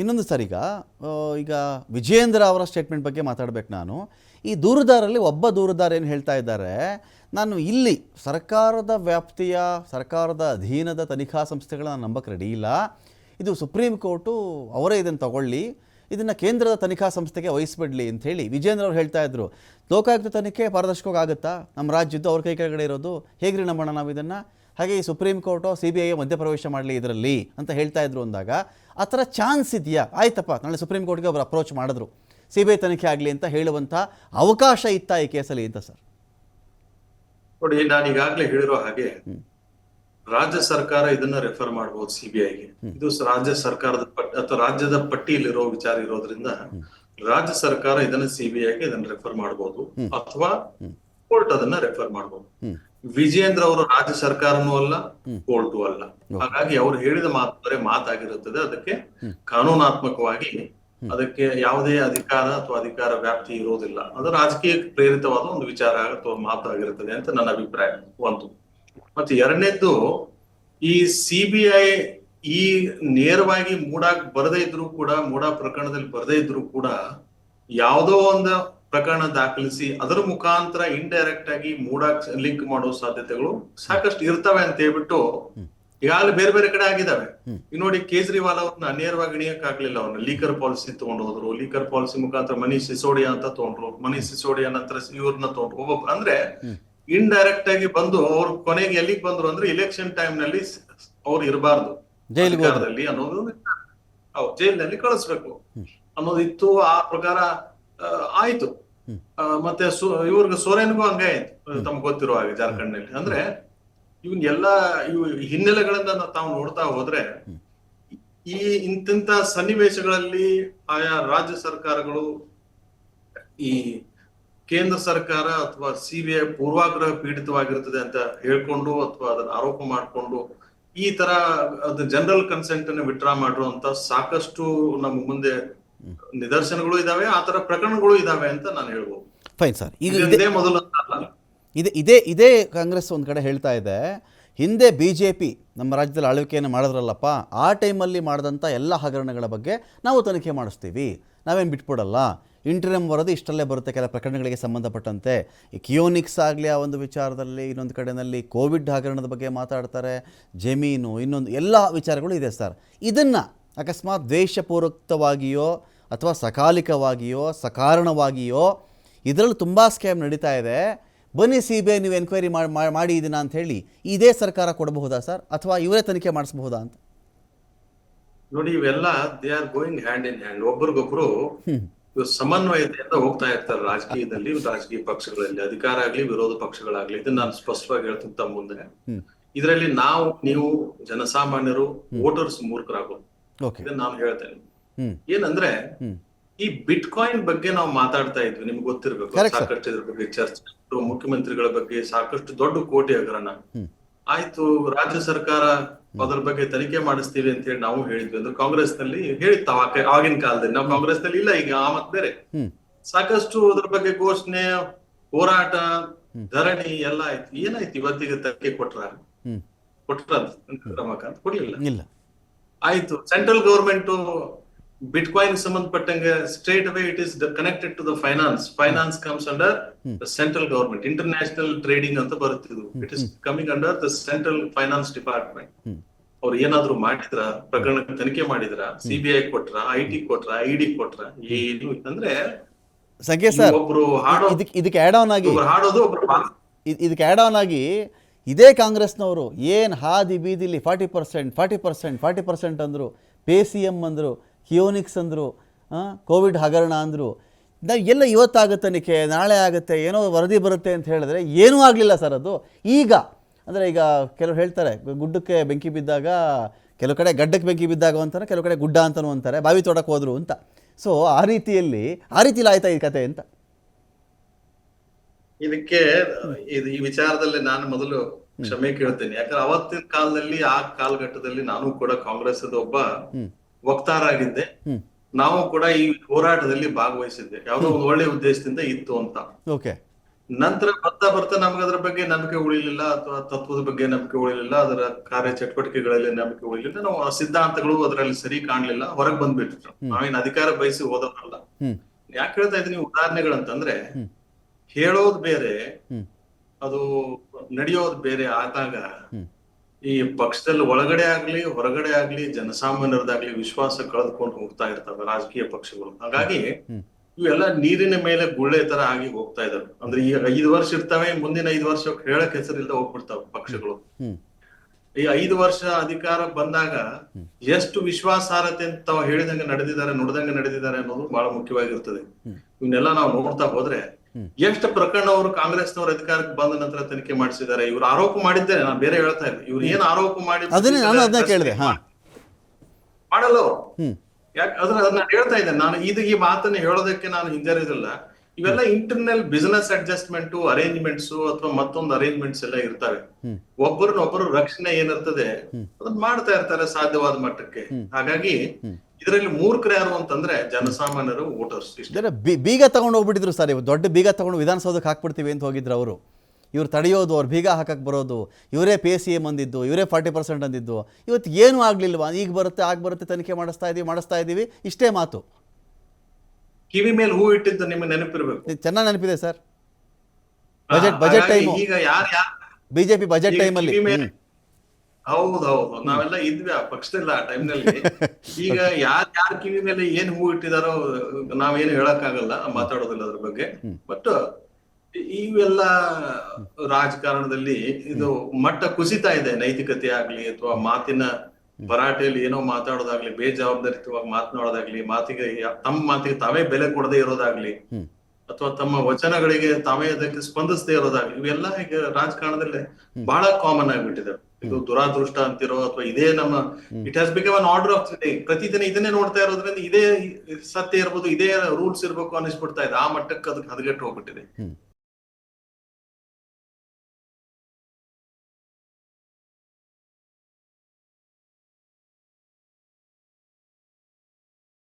ಇನ್ನೊಂದು ಸರ್ ಈಗ ಈಗ ವಿಜಯೇಂದ್ರ ಅವರ ಸ್ಟೇಟ್ಮೆಂಟ್ ಬಗ್ಗೆ ಮಾತಾಡಬೇಕು ನಾನು. ಈ ದೂರುದಾರಲ್ಲಿ ಒಬ್ಬ ದೂರದಾರ ಏನು ಹೇಳ್ತಾ ಇದ್ದಾರೆ, ನಾನು ಇಲ್ಲಿ ಸರ್ಕಾರದ ವ್ಯಾಪ್ತಿಯ, ಸರ್ಕಾರದ ಅಧೀನದ ತನಿಖಾ ಸಂಸ್ಥೆಗಳನ್ನ ನಂಬಕ್ಕೆ ರೆಡಿ ಇಲ್ಲ. ಇದು ಸುಪ್ರೀಂ ಕೋರ್ಟು ಅವರೇ ಇದನ್ನು ತಗೊಳ್ಳಿ, ಇದನ್ನು ಕೇಂದ್ರದ ತನಿಖಾ ಸಂಸ್ಥೆಗೆ ವಹಿಸ್ಬಿಡ್ಲಿ ಅಂತ ಹೇಳಿ ವಿಜೇಂದ್ರ ಅವ್ರು ಹೇಳ್ತಾ ಇದ್ರು. ಲೋಕಾಯುಕ್ತ ತನಿಖೆ ಪಾರದರ್ಶಕವಾಗಿ ಆಗುತ್ತಾ? ನಮ್ಮ ರಾಜ್ಯದ್ದು ಅವ್ರ ಕೈ ಕೆಳಗಡೆ ಇರೋದು. ಹೇಗ್ರಿ ನಂಬೋಣ ನಾವು ಇದನ್ನು? ಹಾಗೆ ಈ ಸುಪ್ರೀಂ ಕೋರ್ಟು ಸಿ ಬಿ ಐಗೆ ಮಧ್ಯಪ್ರವೇಶ ಮಾಡಲಿ ಇದರಲ್ಲಿ ಅಂತ ಹೇಳ್ತಾ ಇದ್ರು ಅಂದಾಗ ಆ ಥರ ಚಾನ್ಸ್ ಇದೆಯಾ? ಆಯ್ತಪ್ಪ ನಾಳೆ ಸುಪ್ರೀಂ ಕೋರ್ಟ್ಗೆ ಅವರು ಅಪ್ರೋಚ್ ಮಾಡಿದ್ರು. ಸಿ ಬಿ ಐ ತನಿಖೆ ಆಗಲಿ ಅಂತ ಹೇಳುವಂಥ ಅವಕಾಶ ಇತ್ತ ಈ ಕೇಸಲ್ಲಿ ಅಂತ ಸರ್? ನೋಡಿ ನಾನು ಈಗಾಗಲೇ ಹೇಳಿರೋ ಹಾಗೆ ರಾಜ್ಯ ಸರ್ಕಾರ ಇದನ್ನ ರೆಫರ್ ಮಾಡಬಹುದು ಸಿಬಿಐಗೆ. ಇದು ರಾಜ್ಯ ಸರ್ಕಾರದ ಪಟ್ಟಿ ಅಥವಾ ರಾಜ್ಯದ ಪಟ್ಟಿಯಲ್ಲಿರೋ ವಿಚಾರ ಇರೋದ್ರಿಂದ ರಾಜ್ಯ ಸರ್ಕಾರ ಇದನ್ನ ಸಿಬಿಐಗೆ ಇದನ್ನ ರೆಫರ್ ಮಾಡಬಹುದು ಅಥವಾ ಕೋರ್ಟ್ ಅದನ್ನ ರೆಫರ್ ಮಾಡಬಹುದು ವಿಜೇಂದ್ರ ಅವರು ರಾಜ್ಯ ಸರ್ಕಾರನೂ ಅಲ್ಲ ಕೋರ್ಟು ಅಲ್ಲ. ಹಾಗಾಗಿ ಅವರು ಹೇಳಿದ ಮಾತು ಬರೇ ಮಾತಾಗಿರುತ್ತದೆ. ಅದಕ್ಕೆ ಕಾನೂನಾತ್ಮಕವಾಗಿ ಅದಕ್ಕೆ ಯಾವುದೇ ಅಧಿಕಾರ ಅಥವಾ ಅಧಿಕಾರ ವ್ಯಾಪ್ತಿ ಇರೋದಿಲ್ಲ ಅದು ರಾಜಕೀಯ ಪ್ರೇರಿತವಾದ ಒಂದು ವಿಚಾರ ಅಥವಾ ಮಾತಾಗಿರುತ್ತದೆ ಅಂತ ನನ್ನ ಅಭಿಪ್ರಾಯ. ಒಂದು. ಮತ್ತೆ ಎರಡನೇದ್ದು ಈ ಸಿಬಿಐ ಈ ನೇರವಾಗಿ ಮೂಡಾಕ್ ಬರದೇ ಇದ್ರು ಕೂಡ ಮೂಡಾ ಪ್ರಕರಣದಲ್ಲಿ ಬರದೇ ಇದ್ರು ಕೂಡ ಯಾವುದೋ ಒಂದು ಪ್ರಕರಣ ದಾಖಲಿಸಿ ಅದರ ಮುಖಾಂತರ ಇಂಡೈರೆಕ್ಟ್ ಆಗಿ ಮೂಡಾಕ್ ಲಿಂಕ್ ಮಾಡೋ ಸಾಧ್ಯತೆಗಳು ಸಾಕಷ್ಟು ಇರ್ತವೆ ಅಂತ ಹೇಳ್ಬಿಟ್ಟು ಈಗಾಗಲೇ ಬೇರೆ ಬೇರೆ ಕಡೆ ಆಗಿದಾವೆ. ಈಗ ನೋಡಿ ಕೇಜ್ರಿವಾಲ್ ಅವ್ರನ್ನ ನೇರವಾಗಿ ಇಣಿಯಕ್ ಆಗ್ಲಿಲ್ಲ ಅವ್ರನ್ನ ಲೀಕರ್ ಪಾಲಿಸಿ ತಗೊಂಡು ಹೋದ್ರು ಲೀಕರ್ ಪಾಲಿಸಿ ಮುಖಾಂತರ ಮನೀಶ್ ಸಿಸೋಡಿಯಾ ಅಂತ ತಗೊಂಡ್ರು. ಮನೀಶ್ ಸಿಸೋಡಿಯಾ ನಂತರ ಇವ್ರನ್ನ ತಗೊಂಡ್ರು. ಒಬ್ಬ ಅಂದ್ರೆ ಇಂಡೈರೆಕ್ಟ್ ಆಗಿ ಬಂದು ಅವ್ರು ಕೊನೆಗೆ ಎಲ್ಲಿಗೆ ಬಂದ್ರು ಅಂದ್ರೆ ಇಲೆಕ್ಷನ್ ಟೈಮ್ನಲ್ಲಿ ಅವ್ರು ಇರಬಾರ್ದು. ಅನ್ನೋದು ಜೈಲಿನಲ್ಲಿ ಕಳಿಸ್ಬೇಕು ಅನ್ನೋದಿತ್ತು ಆ ಪ್ರಕಾರ ಆಯ್ತು. ಮತ್ತೆ ಸು- ಇವ್ರಿಗೆ ಸೋರೆನ್ಗೂ ಹಂಗೆ ಆಯ್ತು. ತಮ್ಗೆ ಗೊತ್ತಿರೋ ಹಾಗೆ ಜಾರ್ಖಂಡ್ನಲ್ಲಿ ಅಂದ್ರೆ ಇವನ್ ಎಲ್ಲಾ ಇವ್ ಹಿನ್ನೆಲೆಗಳನ್ನ ನಾವು ತಾವು ನೋಡ್ತಾ ಹೋದ್ರೆ ಈ ಇಂತಿಂತ ಸನ್ನಿವೇಶಗಳಲ್ಲಿ ಆಯಾ ರಾಜ್ಯ ಸರ್ಕಾರಗಳು ಈ ಕೇಂದ್ರ ಸರ್ಕಾರ ಅಥವಾ ಸಿಬಿಐ ಪೂರ್ವಾಗ್ರಹ ಪೀಡಿತವಾಗಿರ್ತದೆ ಅಂತ ಹೇಳ್ಕೊಂಡು ಅಥವಾ ಅದನ್ನ ಆರೋಪ ಮಾಡಿಕೊಂಡು ಈ ತರ ಅದು ಜನರಲ್ ಕನ್ಸೆಂಟ್ ಅನ್ನು ವಿಡ್ರಾ ಮಾಡಿರುವಂತ ಸಾಕಷ್ಟು ನಮ್ಮ ಮುಂದೆ ನಿದರ್ಶನಗಳು ಇದಾವೆ ಆ ತರ ಪ್ರಕರಣಗಳು ಇದಾವೆ ಅಂತ ನಾನು ಹೇಳ್ಬೋದು. ಫೈನ್ ಸರ್ ಈಗ ಇದು ಮೊದಲು ಇದೆ ಇದೇ ಇದೇ ಕಾಂಗ್ರೆಸ್ ಒಂದು ಕಡೆ ಹೇಳ್ತಾ ಇದೆ ಹಿಂದೆ ಬಿ ಜೆ ಪಿ ನಮ್ಮ ರಾಜ್ಯದಲ್ಲಿ ಆಳ್ವಿಕೆಯನ್ನು ಮಾಡಿದ್ರಲ್ಲಪ್ಪ ಆ ಟೈಮಲ್ಲಿ ಮಾಡಿದಂಥ ಎಲ್ಲ ಹಗರಣಗಳ ಬಗ್ಗೆ ನಾವು ತನಿಖೆ ಮಾಡಿಸ್ತೀವಿ. ನಾವೇನು ಬಿಟ್ಬಿಡಲ್ಲ. ಇಂಟರ್ನೆಮ್ ವರದಿ ಇಷ್ಟಲ್ಲೇ ಬರುತ್ತೆ ಕೆಲ ಪ್ರಕರಣಗಳಿಗೆ ಸಂಬಂಧಪಟ್ಟಂತೆ. ಈ ಕಿಯೋನಿಕ್ಸ್ ಆಗಲಿ ಆ ಒಂದು ವಿಚಾರದಲ್ಲಿ ಇನ್ನೊಂದು ಕಡೆಯಲ್ಲಿ ಕೋವಿಡ್ ಹಗರಣದ ಬಗ್ಗೆ ಮಾತಾಡ್ತಾರೆ. ಜಮೀನು ಇನ್ನೊಂದು ಎಲ್ಲ ವಿಚಾರಗಳು ಇದೆ ಸರ್ ಇದನ್ನು ಅಕಸ್ಮಾತ್ ದ್ವೇಷಪೂರ್ವಕವಾಗಿಯೋ ಅಥವಾ ಸಕಾಲಿಕವಾಗಿಯೋ ಸಕಾರಣವಾಗಿಯೋ ಇದರಲ್ಲಿ ತುಂಬ ಸ್ಕ್ಯಾಮ್ ನಡೀತಾ ಇದೆ. ಬನ್ನಿ ಸಿ ಬಿ ಐ ನೀವು ಎನ್ಕ್ವೈರಿ ಮಾಡಿ ಮಾಡಿ ಇದನ್ನ ಅಂತ ಹೇಳಿ ಇದೇ ಸರ್ಕಾರ ಕೊಡಬಹುದಾ ಸರ್? ಅಥವಾ ಇವರೇ ತನಿಖೆ ಮಾಡಿಸಬಹುದಾ ಅಂತ? ನೋಡಿ ಇವೆಲ್ಲ they are going hand in hand ಒಬ್ರಿಗೊಬ್ರು ಇವ್ರು ಸಮನ್ವಯತೆಯಿಂದ ಹೋಗ್ತಾ ಇರ್ತಾರೆ ರಾಜಕೀಯದಲ್ಲಿ ರಾಜಕೀಯ ಪಕ್ಷಗಳಲ್ಲಿ ಅಧಿಕಾರ ಆಗ್ಲಿ ವಿರೋಧ ಪಕ್ಷಗಳಾಗ್ಲಿ. ಇದನ್ನ ನಾನು ಸ್ಪಷ್ಟವಾಗಿ ಹೇಳ್ತೀನಿ ಮುಂದೆ. ಇದರಲ್ಲಿ ನಾವು ನೀವು ಜನಸಾಮಾನ್ಯರು ವೋಟರ್ಸ್ ಮೂರ್ಖರಾಗೋದು. ಇದನ್ನ ನಾನು ಹೇಳ್ತೇನೆ. ಏನಂದ್ರೆ ಈ ಬಿಟ್ ಕಾಯಿನ್ ಬಗ್ಗೆ ನಾವು ಮಾತಾಡ್ತಾ ಇದ್ವಿ ನಿಮ್ಗೆ ಗೊತ್ತಿರ್ಬೇಕು. ಸಾಕಷ್ಟು ಇದ್ರ ಬಗ್ಗೆ ಚರ್ಚೆ ಮುಖ್ಯಮಂತ್ರಿಗಳ ಬಗ್ಗೆ ಸಾಕಷ್ಟು ದೊಡ್ಡ ಕೋಟಿ ಹಗರಣ. ಆಯ್ತು ರಾಜ್ಯ ಸರ್ಕಾರ ಅದ್ರ ಬಗ್ಗೆ ತನಿಖೆ ಮಾಡಿಸ್ತೀವಿ ಅಂತ ಹೇಳಿ ನಾವು ಹೇಳಿದ್ವಿ ಅಂದ್ರೆ ಕಾಂಗ್ರೆಸ್ನಲ್ಲಿ ಹೇಳಿತ್ತಾವ ಆಗಿನ ಕಾಲದಲ್ಲಿ. ನಾವು ಕಾಂಗ್ರೆಸ್ನಲ್ಲಿ ಇಲ್ಲ ಈಗ ಆ ಮತ್ ಬೇರೆ. ಸಾಕಷ್ಟು ಅದ್ರ ಬಗ್ಗೆ ಘೋಷಣೆ ಹೋರಾಟ ಧರಣಿ ಎಲ್ಲ ಆಯ್ತು. ಏನಾಯ್ತು ಇವತ್ತಿಗೆ ತನಿಖೆ ಕೊಟ್ರ? ಕೊಟ್ರ ರಮಾಕಾಂತ್ ಕೊಡ್ಲಿಲ್ಲ. ಆಯ್ತು. ಸೆಂಟ್ರಲ್ ಗವರ್ಮೆಂಟ್ ಬಿಟ್ ಕಾಯಿನ್ ಸಂಬಂಧಪಟ್ಟಂಗೆ straight away it is connected to the finance finance comes under central government international trading ಅಂತ ಬರುತ್ತಿದ್ದು. It is coming under the central finance department. ಅವ್ರು ಏನಾದ್ರು ಮಾಡಿದ್ರ ಪ್ರಕರಣ ತನಿಖೆ ಮಾಡಿದ್ರ ಸಿಬಿಐ ಕೊಟ್ರ ಐ ಟಿ ಕೊಟ್ರ ಐಡಿ ಕೊಟ್ರ ಏನು ಅಂದ್ರೆ ಒಬ್ರು ಹಾಡೋದು ಒಬ್ರು ಇದಕ್ಕೆ ಆಡ್ ಆನ್ ಆಗಿ ಇದೇ ಕಾಂಗ್ರೆಸ್ನವರು ಏನು ಹಾದಿ ಬೀದಿಲಿ forty percent forty percent forty percent ಅಂದರು, ಪೇ ಸಿ ಎಂ ಅಂದರು, ಕಿಯೋನಿಕ್ಸ್ ಅಂದರು ಕೋವಿಡ್ ಹಗರಣ ಅಂದರು ನಾವು ಎಲ್ಲ ಇವತ್ತಾಗುತ್ತೆ ತನಿಖೆ ನಾಳೆ ಆಗುತ್ತೆ, ಏನೋ ವರದಿ ಬರುತ್ತೆ ಅಂತ ಹೇಳಿದ್ರೆ ಏನೂ ಆಗಲಿಲ್ಲ ಸರ್ ಅದು. ಈಗ, ಅಂದರೆ ಈಗ ಕೆಲವರು ಹೇಳ್ತಾರೆ, ಗುಡ್ಡಕ್ಕೆ ಬೆಂಕಿ ಬಿದ್ದಾಗ, ಕೆಲವು ಕಡೆ ಗಡ್ಡಕ್ಕೆ ಬೆಂಕಿ ಬಿದ್ದಾಗ ಅಂತಾರೆ, ಕೆಲವು ಕಡೆ ಗುಡ್ಡ ಅಂತಲೂ ಅಂತಾರೆ, ಬಾವಿ ತೋಟಕ್ಕೆ ಹೋದರು ಅಂತ. ಸೊ ಆ ರೀತಿಯಲ್ಲಿ ಆ ರೀತಿಯಲ್ಲಿ ಆಯ್ತಾ ಈ ಕತೆ ಅಂತ? ಇದಕ್ಕೆ ಇದು ಈ ವಿಚಾರದಲ್ಲಿ ನಾನು ಮೊದಲು ಕ್ಷಮೆ ಕೇಳ್ತೇನೆ. ಯಾಕಂದ್ರೆ ಅವತ್ತಿನ ಕಾಲದಲ್ಲಿ ಆ ಕಾಲಘಟ್ಟದಲ್ಲಿ ನಾನು ಕೂಡ ಕಾಂಗ್ರೆಸ್ ಒಬ್ಬ. ವಕ್ತಾರ ಆಗಿದ್ದೆ. ನಾವು ಕೂಡ ಈ ಹೋರಾಟದಲ್ಲಿ ಭಾಗವಹಿಸಿದ್ದೆ. ಯಾವುದೋ ಒಂದು ಒಳ್ಳೆ ಉದ್ದೇಶದಿಂದ ಇತ್ತು ಅಂತ. ಓಕೆ. ನಂತರ ಬರ್ತಾ ಬರ್ತಾ ನಮ್ಗೆ ಅದ್ರ ಬಗ್ಗೆ ನಂಬಿಕೆ ಉಳಿಲಿಲ್ಲ ಅಥವಾ ತತ್ವದ ಬಗ್ಗೆ ನಂಬಿಕೆ ಉಳಿಲಿಲ್ಲ ಅದರ ಕಾರ್ಯ ಚಟುವಟಿಕೆಗಳಲ್ಲಿ ನಂಬಿಕೆ ಉಳಿಲಿಲ್ಲ. ನಾವು ಆ ಸಿದ್ಧಾಂತಗಳು ಅದರಲ್ಲಿ ಸರಿ ಕಾಣಲಿಲ್ಲ ಹೊರಗೆ ಬಂದ್ಬಿಟ್ರು ನಾವೇನ್ ಅಧಿಕಾರ ಬಯಸಿ ಹೋದವರಲ್ಲ. ಯಾಕೆ ಹೇಳ್ತಾ ಇದ್ದೀನಿ ಉದಾಹರಣೆಗಳಂತಂದ್ರೆ ಹೇಳೋದ್ ಬೇರೆ ಅದು ನಡೆಯೋದ್ ಬೇರೆ ಆದಾಗ ಈ ಪಕ್ಷದಲ್ಲಿ ಒಳಗಡೆ ಆಗ್ಲಿ ಹೊರಗಡೆ ಆಗ್ಲಿ ಜನಸಾಮಾನ್ಯರದಾಗ್ಲಿ ವಿಶ್ವಾಸ ಕಳೆದುಕೊಂಡು ಹೋಗ್ತಾ ಇರ್ತವೆ ರಾಜಕೀಯ ಪಕ್ಷಗಳು. ಹಾಗಾಗಿ ಇವೆಲ್ಲ ನೀರಿನ ಮೇಲೆ ಗುಳ್ಳೆ ತರ ಆಗಿ ಹೋಗ್ತಾ ಇದಾವೆ ಅಂದ್ರೆ ಈಗ ಐದು ವರ್ಷ ಇರ್ತವೆ ಮುಂದಿನ ಐದು ವರ್ಷ ಹೇಳಕ್ ಹೆಸರಿಲ್ಲದೆ ಹೋಗ್ಬಿಡ್ತಾವ ಪಕ್ಷಗಳು. ಈ ಐದು ವರ್ಷ ಅಧಿಕಾರ ಬಂದಾಗ ಎಷ್ಟು ವಿಶ್ವಾಸಾರ್ಹತೆ ಅಂತ ತಾವು ಹೇಳಿದಂಗೆ ನಡೆದಿದ್ದಾರೆ ನುಡ್ದಂಗೆ ನಡೆದಿದ್ದಾರೆ ಅನ್ನೋದು ಬಹಳ ಮುಖ್ಯವಾಗಿರ್ತದೆ. ಇವನ್ನೆಲ್ಲ ನಾವು ನೋಡ್ತಾ ಹೋದ್ರೆ ಎಷ್ಟು ಪ್ರಕರಣ ಅವರು ಕಾಂಗ್ರೆಸ್ನವರು ಅಧಿಕಾರಕ್ಕೆ ಬಂದ ನಂತರ ತನಿಖೆ ಮಾಡಿಸಿದ್ದಾರೆ. ಇವರು ಆರೋಪ ಮಾಡಿದ್ದೇನೆ ನಾನು ಬೇರೆ ಹೇಳ್ತಾ ಇಲ್ಲ ಇವ್ರು ಏನ್ ಆರೋಪ ಮಾಡಿ ಮಾಡಲ್ಲ ಯಾಕೆ ಅದ್ರ ಅದನ್ನ ಹೇಳ್ತಾ ಇದ್ದೇನೆ ನಾನು ಇದು ಈ ಮಾತನ್ನ ಹೇಳೋದಕ್ಕೆ ನಾನು ಹಿಂಜರಿದಿಲ್ಲ. ಇವೆಲ್ಲ ಇಂಟರ್ನಲ್ ಬಿಸಿನೆಸ್ ಅಡ್ಜಸ್ಟ್ಮೆಂಟ್ ಅರೇಂಜ್ಮೆಂಟ್ಸ್ ಅಥವಾ ಮತ್ತೊಂದು ಅರೇಂಜ್ಮೆಂಟ್ಸ್ ಎಲ್ಲ ಇರ್ತವೆ. ಒಬ್ಬರನ್ನೊಬ್ಬರು ಒಬ್ಬರನ್ನ ಒಬ್ಬರು ರಕ್ಷಣೆ ಏನಿರ್ತದೆ ಅದನ್ನ ಮಾಡ್ತಾ ಇರ್ತಾರೆ ಸಾಧ್ಯವಾದ ಮಟ್ಟಕ್ಕೆ. ಹಾಗಾಗಿ ಇದರಲ್ಲಿ ಮೂರ್ಖರು ಯಾರು ಅಂತಂದ್ರೆ ಜನಸಾಮಾನ್ಯರು ವೋಟರ್ಸ್ ಬೀಗ ತಗೊಂಡು ಹೋಗ್ಬಿಟ್ಟಿದ್ರು ಸರ್ ಇವ್ರು. ದೊಡ್ಡ ಬೀಗ ತಗೊಂಡು ವಿಧಾನಸೌಧಕ್ಕೆ ಹಾಕ್ಬಿಡ್ತೀವಿ ಅಂತ ಹೋಗಿದ್ರು ಅವರು. ಇವ್ರು ತಡೆಯೋದು ಅವ್ರು ಬೀಗ ಹಾಕಕ್ಕೆ ಬರೋದು ಇವರೇ ಪಿ ಸಿ ಎಂ ಅಂದಿದ್ದು ಇವರೇ ಫಾರ್ಟಿ ಪರ್ಸೆಂಟ್ ಅಂದಿದ್ದು. ಇವತ್ತು ಏನೂ ಆಗಲಿಲ್ವಾ? ಈಗ ಬರುತ್ತೆ ಆಗ ಬರುತ್ತೆ ತನಿಖೆ ಮಾಡಿಸ್ತಾ ಇದೀವಿ ಮಾಡಿಸ್ತಾ ಇದ್ದೀವಿ ಇಷ್ಟೇ ಮಾತು. ಕಿವಿ ಮೇಲೆ ಹೂ ಇಟ್ಟಿದ್ದು ನಿಮ್ಗೆ ನೆನಪಿರಬೇಕು. ಚೆನ್ನಾಗಿ ನೆನಪಿದೆ ಸರ್. Budget budget time. ಈಗ ಯಾರು ಯಾರು ಬಿ ಬಜೆಟ್ ಟೈಮಲ್ಲಿ. ಕಿವಿ ಮೇಲೆ- ಹೌದು ಹೌದು ನಾವೆಲ್ಲ ಇದ್ವಿ ಆ ಪಕ್ಷದಲ್ಲಿ ಆ ಟೈಮ್ನಲ್ಲಿ ಈಗ ಯಾರ್ ಯಾರ ಕಿವಿ ಮೇಲೆ ಏನ್ ಹೂ ಇಟ್ಟಿದಾರೋ ನಾವೇನು ಹೇಳಕ್ಕಾಗಲ್ಲ ಮಾತಾಡೋದಿಲ್ಲ ಅದ್ರ ಬಗ್ಗೆ. ಬಟ್ ಇವೆಲ್ಲ ರಾಜಕಾರಣದಲ್ಲಿ ಇದು ಮಟ್ಟ ಕುಸಿತಾ ಇದೆ. ನೈತಿಕತೆ ಆಗ್ಲಿ ಅಥವಾ ಮಾತಿನ ಭರಾಟೆಯಲ್ಲಿ ಏನೋ ಮಾತಾಡೋದಾಗ್ಲಿ ಬೇಜವಾಬ್ದಾರಿತವಾಗಿ ಮಾತನಾಡೋದಾಗ್ಲಿ ಮಾತಿಗೆ ತಮ್ಮ ಮಾತಿಗೆ ತಾವೇ ಬೆಲೆ ಕೊಡದೇ ಇರೋದಾಗ್ಲಿ ಅಥವಾ ತಮ್ಮ ವಚನಗಳಿಗೆ ತಾವೇ ಅದಕ್ಕೆ ಸ್ಪಂದಿಸದೇ ಇರೋದಾಗ್ಲಿ ಇವೆಲ್ಲ ಈಗ ರಾಜಕಾರಣದಲ್ಲಿ ಬಹಳ ಕಾಮನ್ ಆಗ್ಬಿಟ್ಟಿದೆ. ಇದು ದುರಾದೃಷ್ಟ ಅಂತಿರೋ ಅಥವಾ ಇದೇ ನಮ್ಮ it has become an order of day ಪ್ರತಿದಿನ ಇದನ್ನೇ ನೋಡ್ತಾ ಇರೋದ್ರಿಂದ ಇದೇ ಸತ್ಯ ಇರ್ಬೋದು ಇದೇ ರೂಲ್ಸ್ ಇರ್ಬೇಕು ಅನಿಸ್ಬಿಡ್ತಾ ಇದೆ. ಆ ಮಟ್ಟಕ್ಕೆ ಅದಕ್ಕೆ ಹದಗೆಟ್ಟು ಹೋಗ್ಬಿಟ್ಟಿದೆ.